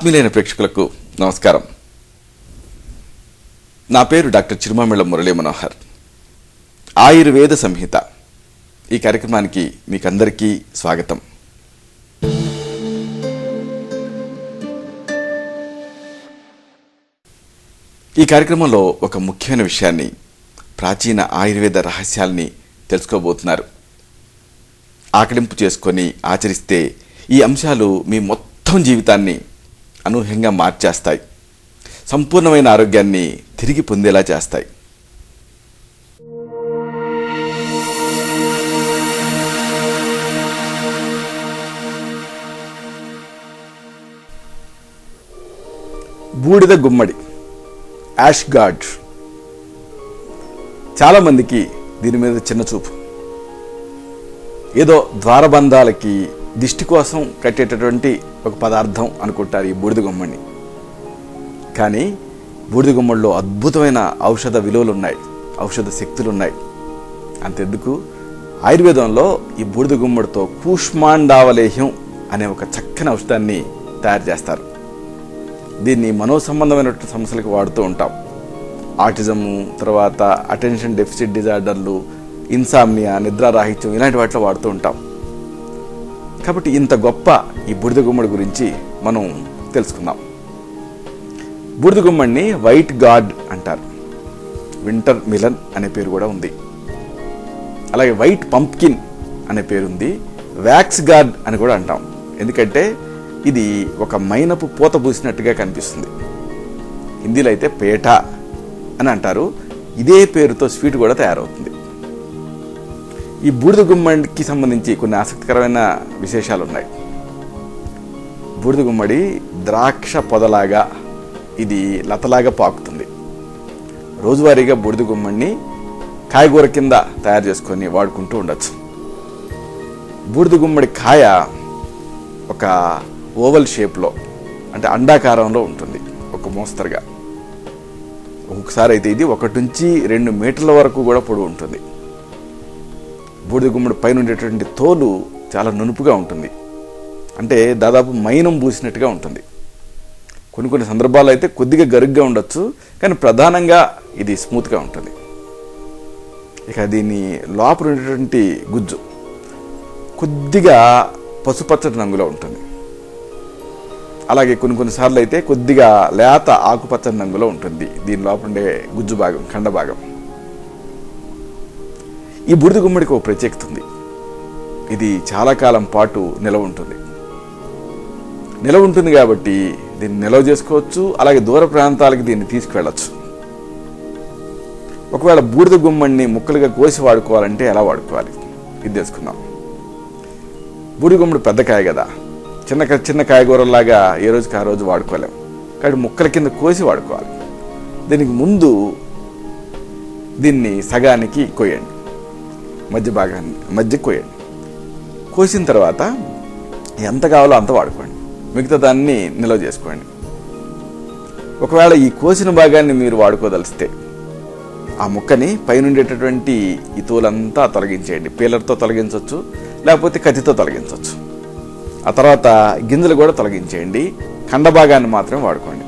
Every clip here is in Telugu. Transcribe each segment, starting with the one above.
ఆత్మీయులైన ప్రేక్షకులకు నమస్కారం. నా పేరు డాక్టర్ చిరుమామిళ్ళ మురళీ మనోహర్. ఆయుర్వేద సంహిత. ఈ కార్యక్రమానికి మీకందరికీ స్వాగతం. ఈ కార్యక్రమంలో ఒక ముఖ్యమైన విషయాన్ని ప్రాచీన ఆయుర్వేద రహస్యాల్ని తెలుసుకోబోతున్నారు. ఆకలింపు చేసుకొని ఆచరిస్తే ఈ అంశాలు మీ మొత్తం జీవితాన్ని అనూహ్యంగా మార్చేస్తాయి. సంపూర్ణమైన ఆరోగ్యాన్ని తిరిగి పొందేలా చేస్తాయి. బూడిద గుమ్మడి యాష్ గాడ్ చాలామందికి దీని మీద చిన్న చూపు. ఏదో ద్వారబంధాలకి దిష్టి కోసం కట్టేటటువంటి ఒక పదార్థం అనుకుంటారు ఈ బూడిద గుమ్మడిని. కానీ బూడిద గుమ్మడిలో అద్భుతమైన ఔషధ విలువలు ఉన్నాయి ఔషధ శక్తులు ఉన్నాయి అంతెందుకు? ఆయుర్వేదంలో ఈ బూడిద గుమ్మడితో కూష్మాండావలేహ్యం అనే ఒక చక్కని ఔషధాన్ని తయారు చేస్తారు. దీన్ని మనోసంబంధమైనటువంటి సమస్యలకు వాడుతూ ఉంటాం. ఆటిజము తర్వాత అటెన్షన్ డెఫిసిట్ డిజార్డర్లు ఇన్సామ్నియా నిద్రారాహిత్యం ఇలాంటి వాటిలో వాడుతూ ఉంటాం. కాబట్టి ఇంత గొప్ప ఈ బూడిద గుమ్మడి గురించి మనం తెలుసుకుందాం. బూడిద గుమ్మడిని వైట్ గాడ్ అంటారు. వింటర్ మిలన్ అనే పేరు కూడా ఉంది. అలాగే వైట్ పంప్కిన్ అనే పేరు ఉంది. వ్యాక్స్ గార్డ్ అని కూడా అంటాం. ఎందుకంటే ఇది ఒక మైనపు పూత పూసినట్టుగా కనిపిస్తుంది. హిందీలో అయితే పేట అని అంటారు. ఇదే పేరుతో స్వీట్ కూడా తయారవుతుంది. ఈ బూడిద గుమ్మడికి సంబంధించి కొన్ని ఆసక్తికరమైన విశేషాలు ఉన్నాయి బూడిద గుమ్మడి ద్రాక్ష పొదలాగా ఇది లతలాగా పాకుతుంది. రోజువారీగా బూడిద గుమ్మడిని కాయగూర కింద తయారు చేసుకొని వాడుకుంటూ ఉండొచ్చు. బూడిద గుమ్మడి కాయ ఒక ఓవల్ షేప్లో అంటే అండాకారంలో ఉంటుంది ఒక మోస్తరుగా. ఒక్కొక్కసారి అయితే ఇది ఒకటి నుంచి రెండు మీటర్ల వరకు కూడా పొడవు ఉంటుంది. బూడిద గుమ్మడి పైన ఉండేటువంటి తోలు చాలా నునుపుగా ఉంటుంది. అంటే దాదాపు మైనం పూసినట్టుగా ఉంటుంది. కొన్ని కొన్ని సందర్భాల్లో అయితే కొద్దిగా గరుగ్గా ఉండొచ్చు కానీ ప్రధానంగా ఇది స్మూత్గా ఉంటుంది. ఇక దీని లోపల ఉండేటువంటి గుజ్జు కొద్దిగా పసుపచ్చటి రంగులో ఉంటుంది. అలాగే కొన్ని కొన్నిసార్లు అయితే కొద్దిగా లేత ఆకుపచ్చని రంగులో ఉంటుంది. దీని లోపల ఉండే గుజ్జు భాగం ఖండ భాగం. ఈ బూడిద గుమ్మడికి ఒక ప్రత్యేకత ఉంది. ఇది చాలా కాలం పాటు నిలవ ఉంటుంది. నిలవ ఉంటుంది కాబట్టి దీన్ని నిల్వ చేసుకోవచ్చు అలాగే దూర ప్రాంతాలకి దీన్ని తీసుకువెళ్ళచ్చు. ఒకవేళ బూడిద గుమ్మడిని ముక్కలుగా కోసి వాడుకోవాలంటే ఎలా వాడుకోవాలి? ఇది తెలుసుకుందాం. బూడిద గుమ్మడి పెద్ద కాయ కదా. చిన్న చిన్న కాయగూరలాగా ఏ రోజుకి ఆ రోజు వాడుకోలేం. కాబట్టి ముక్కల కింద కోసి వాడుకోవాలి. దీనికి ముందు దీన్ని సగానికి కొయ్యండి. మధ్య భాగాన్ని మధ్య కోయండి కోసిన తర్వాత ఎంత కావాలో అంత వాడుకోండి. మిగతా దాన్ని నిల్వ చేసుకోండి. ఒకవేళ ఈ కోసిన భాగాన్ని మీరు వాడుకోదలిస్తే ఆ ముక్కని పైనుండేటటువంటి ఈ తోలంతా తొలగించేయండి. పీలర్తో తొలగించవచ్చు లేకపోతే కత్తితో తొలగించవచ్చు. ఆ తర్వాత గింజలు కూడా తొలగించేయండి. కండ భాగాన్ని మాత్రమే వాడుకోండి.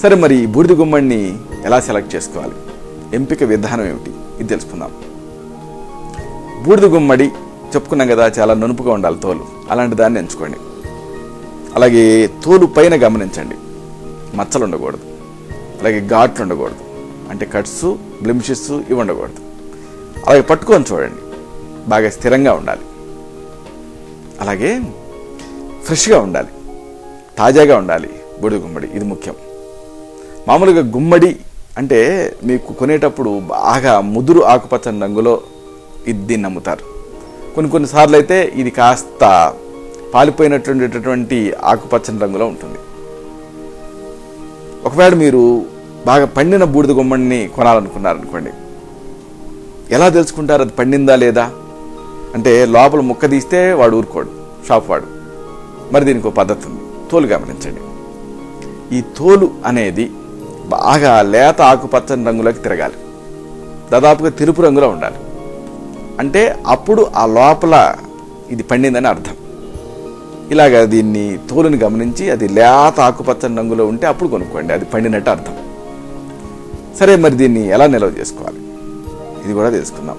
సరే మరి బూడిద గుమ్మడిని ఎలా సెలెక్ట్ చేసుకోవాలి? ఎంపిక విధానం ఏమిటి? ఇది తెలుసుకుందాం. బూడిద గుమ్మడి చెప్పుకున్నాం కదా చాలా నునుపుగా ఉండాలి తోలు. అలాంటి దాన్ని ఎంచుకోండి. అలాగే తోలు పైన గమనించండి. మచ్చలు ఉండకూడదు. అలాగే ఘాట్లు ఉండకూడదు. అంటే కట్స్ బ్లిమ్షెస్ ఇవి ఉండకూడదు. అలాగే పట్టుకొని చూడండి. బాగా స్థిరంగా ఉండాలి. అలాగే ఫ్రెష్గా ఉండాలి. తాజాగా ఉండాలి బూడిద గుమ్మడి. ఇది ముఖ్యం. మామూలుగా గుమ్మడి అంటే మీకు కొనేటప్పుడు బాగా ముదురు ఆకుపచ్చని రంగులో ఇది నమ్ముతారు. కొన్ని కొన్నిసార్లు అయితే ఇది కాస్త పాలిపోయినటువంటి ఆకుపచ్చని రంగులో ఉంటుంది. ఒకవేళ మీరు బాగా పండిన బూడిద గుమ్మడిని కొనాలనుకున్నారనుకోండి ఎలా తెలుసుకుంటారు అది పండిందా లేదా? అంటే లోపల ముక్క తీస్తే వాడు ఊరుకోడు షాప్ వాడు. మరి దీనికి ఒక పద్ధతి ఉంది. తోలు గమనించండి. ఈ తోలు అనేది బాగా లేత ఆకుపచ్చని రంగులోకి తిరగాలి. దాదాపుగా తెలుపు రంగులో ఉండాలి. అంటే అప్పుడు ఆ లోపల ఇది పండిందని అర్థం. ఇలాగ దీన్ని తోలుని గమనించి అది లేత ఆకుపచ్చని రంగులో ఉంటే అప్పుడు కొనుక్కోండి అది పండినట్టు అర్థం. సరే మరి దీన్ని ఎలా నిల్వ చేసుకోవాలి? ఇది కూడా తెలుసుకుందాం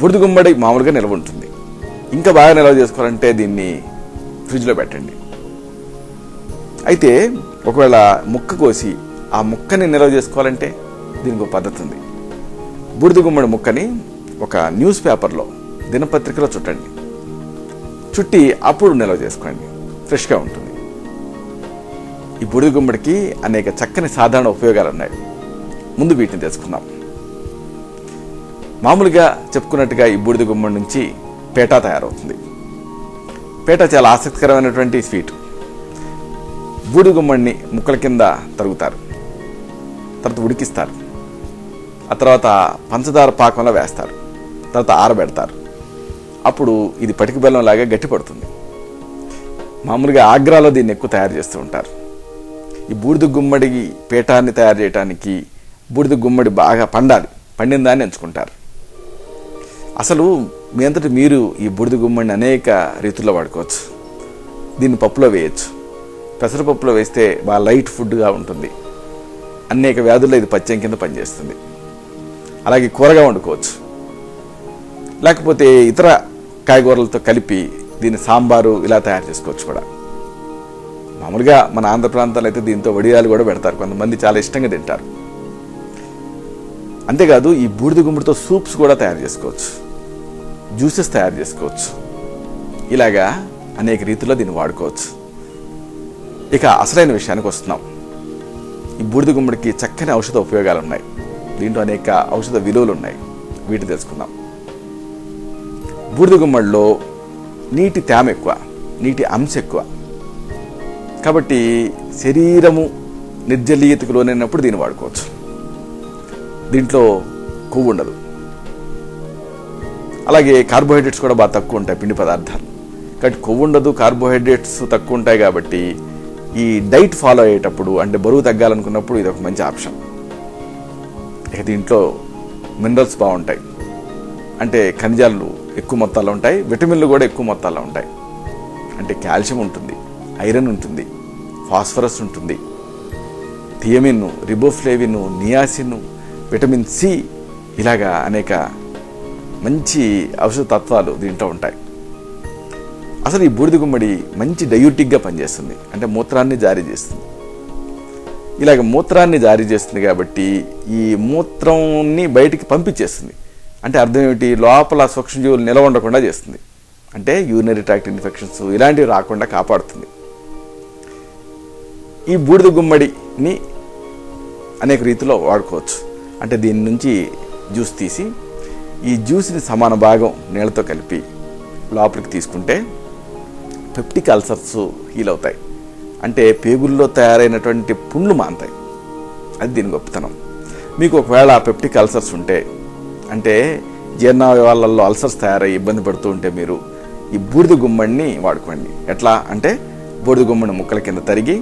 బుడిది గుమ్మడి మామూలుగా నిల్వ ఉంటుంది. ఇంకా బాగా నిల్వ చేసుకోవాలంటే దీన్ని ఫ్రిడ్జ్లో పెట్టండి. అయితే ఒకవేళ ముక్క కోసి ఆ ముక్కని నిల్వ చేసుకోవాలంటే దీనికి ఒక పద్ధతి ఉంది. బూడిద గుమ్మడి ముక్కని ఒక న్యూస్ పేపర్లో దినపత్రికలో చుట్టండి. చుట్టి అప్పుడు నిల్వ చేసుకోండి. ఫ్రెష్గా ఉంటుంది. ఈ బూడిద గుమ్మడికి అనేక చక్కని సాధారణ ఉపయోగాలు ఉన్నాయి. ముందు వీటిని తెలుసుకుందాం. మామూలుగా చెప్పుకున్నట్టుగా ఈ బూడిద గుమ్మడి నుంచి పేటా తయారవుతుంది. పేట చాలా ఆసక్తికరమైనటువంటి స్వీట్. బూడి గుమ్మడిని ముక్కల కింద తరుగుతారు. తర్వాత ఉడికిస్తారు. ఆ తర్వాత పంచదార పాకంలో వేస్తారు. తర్వాత ఆరబెడతారు. అప్పుడు ఇది పటిక బెల్లం లాగా గట్టిపడుతుంది మామూలుగా ఆగ్రాలో దీన్ని ఎక్కువ తయారు చేస్తూ ఉంటారు. ఈ బూడిద గుమ్మడి పీఠాన్ని తయారు చేయడానికి బూడిద గుమ్మడి బాగా పండాలి. పండిన దాన్ని ఎంచుకుంటారు. అసలు మీ అంతటి మీరు ఈ బూడిద గుమ్మడిని అనేక రీతుల్లో వాడుకోవచ్చు. దీన్ని పప్పులో వేయచ్చు. పెసరపప్పులో వేస్తే బాగా లైట్ ఫుడ్గా ఉంటుంది. అనేక వ్యాధుల్లో ఇది పచ్చం కింద పనిచేస్తుంది. అలాగే కూరగా వండుకోవచ్చు. లేకపోతే ఇతర కాయగూరలతో కలిపి దీన్ని సాంబారు ఇలా తయారు చేసుకోవచ్చు కూడా. మామూలుగా మన ఆంధ్ర ప్రాంతాలు అయితే దీంతో వడియాలు కూడా పెడతారు. కొంతమంది చాలా ఇష్టంగా తింటారు. అంతేకాదు ఈ బూడిద గుమ్మడితో సూప్స్ కూడా తయారు చేసుకోవచ్చు. జ్యూసెస్ తయారు చేసుకోవచ్చు. ఇలాగా అనేక రీతిలో దీన్ని వాడుకోవచ్చు. ఇక అసలైన విషయానికి వస్తున్నాం. ఈ బూడిద గుమ్మడికి చక్కని ఔషధ ఉపయోగాలు ఉన్నాయి దీంట్లో అనేక ఔషధ విలువలు ఉన్నాయి వీటి తెలుసుకుందాం. బూడిద గుమ్మడిలో నీటి తేమ ఎక్కువ నీటి అంశ ఎక్కువ. కాబట్టి శరీరము నిర్జలీయతకు లోనైనప్పుడు దీన్ని వాడుకోవచ్చు. దీంట్లో కొవ్వు ఉండదు. అలాగే కార్బోహైడ్రేట్స్ కూడా బాగా తక్కువ ఉంటాయి పిండి పదార్థాలు. కాబట్టి కొవ్వు ఉండదు కార్బోహైడ్రేట్స్ తక్కువ ఉంటాయి కాబట్టి ఈ డైట్ ఫాలో అయ్యేటప్పుడు అంటే బరువు తగ్గాలనుకున్నప్పుడు ఇది ఒక మంచి ఆప్షన్. ఇక దీంట్లో మినరల్స్ బాగుంటాయి. అంటే ఖనిజాలు ఎక్కువ మొత్తాల్లో ఉంటాయి. విటమిన్లు కూడా ఎక్కువ మొత్తాల్లో ఉంటాయి. అంటే కాల్షియం ఉంటుంది ఐరన్ ఉంటుంది ఫాస్ఫరస్ ఉంటుంది thiamine riboflavin niacin vitamin C ఇలాగా అనేక మంచి ఔషధ తత్వాలు దీంట్లో ఉంటాయి. అసలు ఈ బూడిద గుమ్మడి మంచి డయూటిక్గా పనిచేస్తుంది. అంటే మూత్రాన్ని జారీ చేస్తుంది. ఇలాగ మూత్రాన్ని జారీ చేస్తుంది కాబట్టి ఈ మూత్రాన్ని బయటికి పంపించేస్తుంది. అంటే అర్థం ఏమిటి? లోపల సూక్ష్మజీవులు నిలవ ఉండకుండా చేస్తుంది. అంటే యూరినరీ ట్రాక్ట్ ఇన్ఫెక్షన్స్ ఇలాంటివి రాకుండా కాపాడుతుంది. ఈ బూడిద గుమ్మడిని అనేక రీతిలో వాడుకోవచ్చు. అంటే దీని నుంచి జ్యూస్ తీసి ఈ జ్యూస్ని సమాన భాగం నీళ్ళతో కలిపి లోపలికి తీసుకుంటే పెప్టిక్ అల్సర్స్ హీల్ అవుతాయి. అంటే పేగుల్లో తయారైనటువంటి పుండ్లు మాంతాయి అది దీని గొప్పతనం. మీకు ఒకవేళ పెప్టిక్ అల్సర్స్ ఉంటే అంటే జీర్ణావయవాలలో అల్సర్స్ తయారై ఇబ్బంది పడుతూ ఉంటే మీరు ఈ బూడిద గుమ్మడిని వాడుకోండి. ఎట్లా అంటే బూడిద గుమ్మడి ముక్కల కింద తరిగి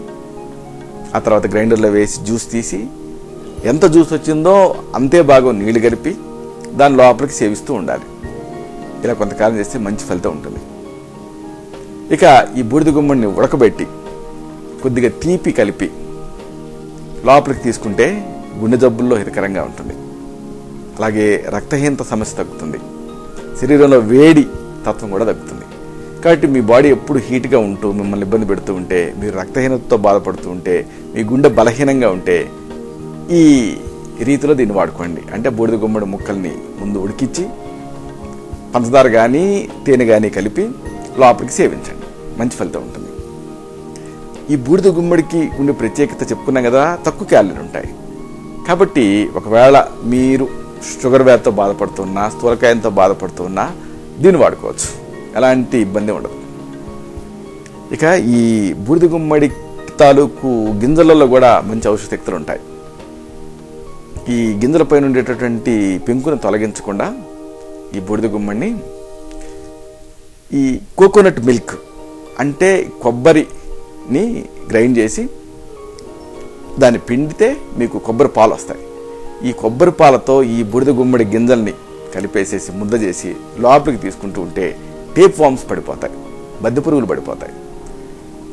ఆ తర్వాత గ్రైండర్లో వేసి జ్యూస్ తీసి ఎంత జ్యూస్ వచ్చిందో అంతే భాగం నీళ్ళు కలిపి దాని లోపలికి సేవిస్తూ ఉండాలి. ఇలా కొంతకాలం చేస్తే మంచి ఫలితం ఉంటుంది. ఇక ఈ బూడిద గుమ్మడిని ఉడకబెట్టి కొద్దిగా తీపి కలిపి లోపలికి తీసుకుంటే గుండె జబ్బుల్లో హితకరంగా ఉంటుంది. అలాగే రక్తహీనత సమస్య తగ్గుతుంది. శరీరంలో వేడి తత్వం కూడా తగ్గుతుంది. కాబట్టి మీ బాడీ ఎప్పుడు హీట్గా ఉంటూ మిమ్మల్ని ఇబ్బంది పెడుతూ ఉంటే మీరు రక్తహీనతతో బాధపడుతూ ఉంటే మీ గుండె బలహీనంగా ఉంటే ఈ రీతిలో దీన్ని వాడుకోండి. అంటే బూడిద గుమ్మడి ముక్కల్ని ముందు ఉడికిచ్చి పంచదార కానీ తేనె కానీ కలిపి లోపలికి సేవించండి. మంచి ఫలితం ఉంటుంది. ఈ బూడిద గుమ్మడికి ఉండే ప్రత్యేకత చెప్పుకున్నాం కదా తక్కువ క్యాలరీలు ఉంటాయి. కాబట్టి ఒకవేళ మీరు షుగర్ వ్యాధితో బాధపడుతున్నా స్థూలకాయంతో బాధపడుతున్నా దీన్ని వాడుకోవచ్చు. ఎలాంటి ఇబ్బంది ఉండదు. ఇక ఈ బూడిద గుమ్మడి తాలూకు గింజలలో కూడా మంచి ఔషధ శక్తులు ఉంటాయి. ఈ గింజలపైన ఉండేటటువంటి పెంకును తొలగించకుండా ఈ బూడిద గుమ్మడిని ఈ కోకోనట్ మిల్క్ అంటే కొబ్బరిని గ్రైండ్ చేసి దాన్ని పిండితే మీకు కొబ్బరి పాలు వస్తాయి. ఈ కొబ్బరి పాలతో ఈ బురద గుమ్మడి గింజల్ని కలిపేసేసి ముద్ద చేసి లోపలికి తీసుకుంటూ ఉంటే టేప్ వామ్స్ పడిపోతాయి బద్ద పురుగులు పడిపోతాయి.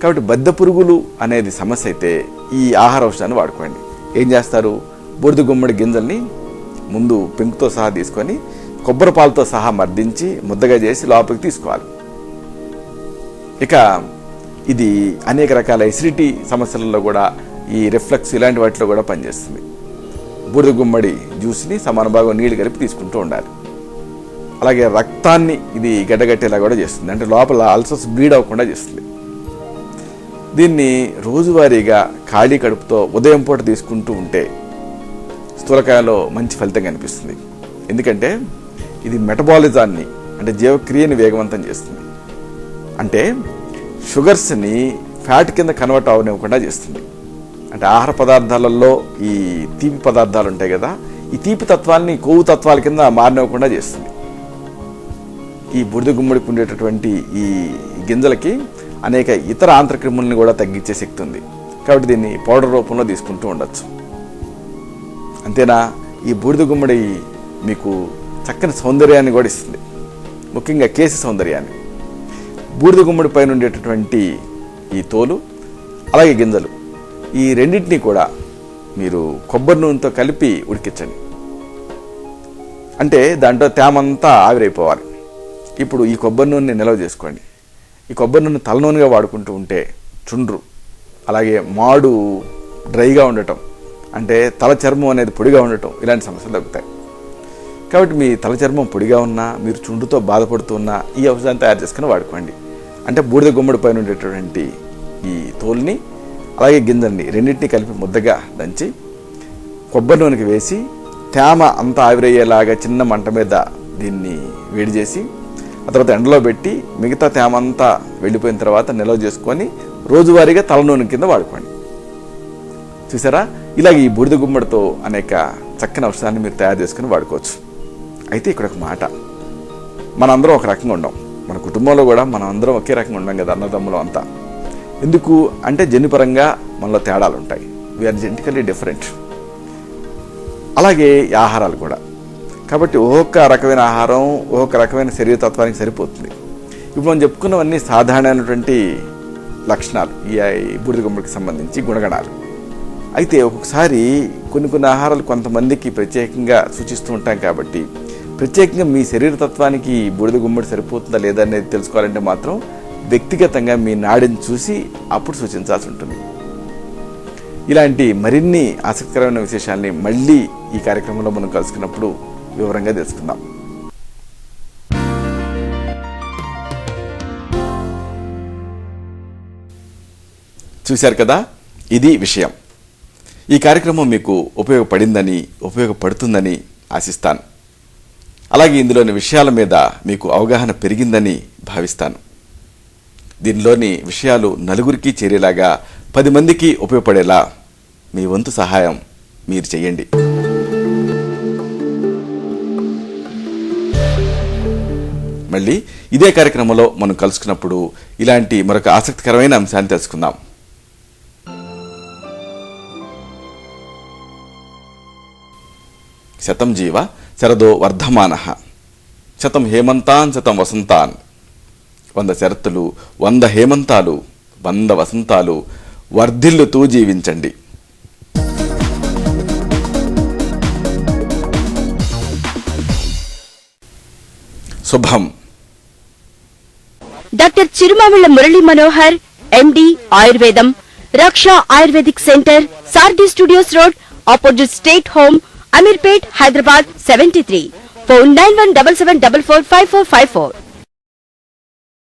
కాబట్టి బద్ద పురుగులు అనేది సమస్య అయితే ఈ ఆహార ఔషధాన్ని వాడుకోండి. ఏం చేస్తారు? బూడిద గుమ్మడి గింజల్ని ముందు పెంకుతో సహా తీసుకొని కొబ్బరి పాలతో సహా మర్దించి ముద్దగా చేసి లోపలికి తీసుకోవాలి. ఇక ఇది అనేక రకాల ఎసిడిటీ సమస్యలలో కూడా ఈ రిఫ్లెక్స్ ఇలాంటి వాటిలో కూడా పనిచేస్తుంది. బూడిద గుమ్మడి జ్యూస్ని సమాన భాగం నీళ్ళు కలిపి తీసుకుంటూ ఉండాలి. అలాగే రక్తాన్ని ఇది గడ్డగట్టేలా కూడా చేస్తుంది. అంటే లోపల అల్సర్స్ బ్లీడ్ అవ్వకుండా చేస్తుంది. దీన్ని రోజువారీగా ఖాళీ కడుపుతో ఉదయం పూట తీసుకుంటూ ఉంటే స్థూలకాయలో మంచి ఫలితం కనిపిస్తుంది. ఎందుకంటే ఇది మెటబాలిజాన్ని అంటే జీవక్రియని వేగవంతం చేస్తుంది. అంటే షుగర్స్ని ఫ్యాట్ కింద కన్వర్ట్ అవ్వనివ్వకుండా చేస్తుంది. అంటే ఆహార పదార్థాలలో ఈ తీపి పదార్థాలు ఉంటాయి కదా ఈ తీపి తత్వాన్ని కొవ్వు తత్వాల కింద మారినవ్వకుండా చేస్తుంది. ఈ బుడిద గుమ్మడికి ఉండేటటువంటి ఈ గింజలకి అనేక ఇతర ఆంత్రక్రిములని కూడా తగ్గించే శక్తి ఉంది. కాబట్టి దీన్ని పౌడర్ రూపంలో తీసుకుంటూ ఉండొచ్చు. అంతేనా? ఈ బూడిద గుమ్మడి మీకు చక్కని సౌందర్యాన్ని కూడా ఇస్తుంది. ముఖ్యంగా కేసి సౌందర్యాన్ని. బూడిద గుమ్మడి పైన ఉండేటటువంటి ఈ తోలు అలాగే గింజలు. ఈ రెండింటినీ కూడా మీరు కొబ్బరి నూనెతో కలిపి ఉడికించండి. అంటే దాంట్లో తేమంతా ఆవిరైపోవాలి. ఇప్పుడు ఈ కొబ్బరి నూనెని నిల్వ చేసుకోండి. ఈ కొబ్బరి నూనె తలనూనెగా వాడుకుంటూ ఉంటే చుండ్రు అలాగే మాడు డ్రైగా ఉండటం అంటే తల చర్మం అనేది పొడిగా ఉండటం ఇలాంటి సమస్యలు తగ్గుతాయి. కాబట్టి మీ తల చర్మం పొడిగా ఉన్నా మీరు చుండ్రుతో బాధపడుతూ ఉన్నా ఈ ఔషధాన్ని తయారు చేసుకుని వాడుకోండి. అంటే బూడిద గుమ్మడి పైన ఉండేటటువంటి ఈ తోలుని అలాగే గింజల్ని రెండింటిని కలిపి ముద్దగా దంచి కొబ్బరి నూనెకి వేసి తేమ అంతా ఆవిరయ్యేలాగా చిన్న మంట మీద దీన్ని వేడి చేసి ఆ తర్వాత ఎండలో పెట్టి మిగతా తేమ అంతా వెళ్ళిపోయిన తర్వాత నిల్వ చేసుకొని రోజువారీగా తల నూనె కింద వాడుకోండి. చూసారా? ఇలాగ ఈ బూడిద గుమ్మడితో అనేక చక్కని ఔషధాన్ని మీరు తయారు చేసుకుని వాడుకోవచ్చు. అయితే ఇక్కడ ఒక మాట. మనందరం ఒక రకంగా ఉండం. మన కుటుంబంలో కూడా మనం అందరం ఒకే రకంగా ఉండం కదా అన్నదమ్ములు అంతా. ఎందుకు అంటే జన్యుపరంగా మనలో తేడాలు ఉంటాయి వీఆర్ జెంటికల్లీ డిఫరెంట్ అలాగే ఆహారాలు కూడా. కాబట్టి ఒక్కొక్క రకమైన ఆహారం ఒక్కొక్క రకమైన శరీరతత్వానికి సరిపోతుంది. ఇప్పుడు మనం చెప్పుకున్నవన్నీ సాధారణమైనటువంటి లక్షణాలు. ఈ బూడిద గుమ్మడికి సంబంధించి గుణగణాలు. అయితే ఒక్కొక్కసారి కొన్ని కొన్ని ఆహారాలు కొంతమందికి ప్రత్యేకంగా సూచిస్తూ ఉంటాం కాబట్టి ప్రత్యేకంగా మీ శరీరతత్వానికి బూడిద గుమ్మడి సరిపోతుందా లేదా అనేది తెలుసుకోవాలంటే మాత్రం వ్యక్తిగతంగా మీ నాడిని చూసి అప్పుడు సూచించాల్సి ఉంటుంది. ఇలాంటి మరిన్ని ఆసక్తికరమైన విశేషాల్ని మళ్ళీ ఈ కార్యక్రమంలో మనం కలుసుకున్నప్పుడు వివరంగా తెలుసుకుందాం. చూశారు కదా? ఇది విషయం. ఈ కార్యక్రమం మీకు ఉపయోగపడిందని ఉపయోగపడుతుందని ఆశిస్తాను. అలాగే ఇందులోని విషయాల మీద మీకు అవగాహన పెరిగిందని భావిస్తాను. దీనిలోని విషయాలు నలుగురికి చేరేలాగా పది మందికి ఉపయోగపడేలా మీ వంతు సహాయం మీరు చేయండి. మళ్ళీ ఇదే కార్యక్రమంలో మనం కలుసుకున్నప్పుడు ఇలాంటి మరొక ఆసక్తికరమైన అంశాన్ని తెలుసుకుందాం. శతం జీవ శరదో వర్ధమాన. శతం హేమంతాన్ శతం వసంతాన్. వంద శరత్తులు వంద హేమంతాలు వంద వసంతాలు వర్ధిల్లుతూ జీవించండి. శుభం. Doctor Chirumamilla Murali Manohar MD Ayurvedam Raksha Ayurvedic centre Sarathi studios road opposite state home Ameerpet Hyderabad seventy three. Phone nine one double seven double four five four five four.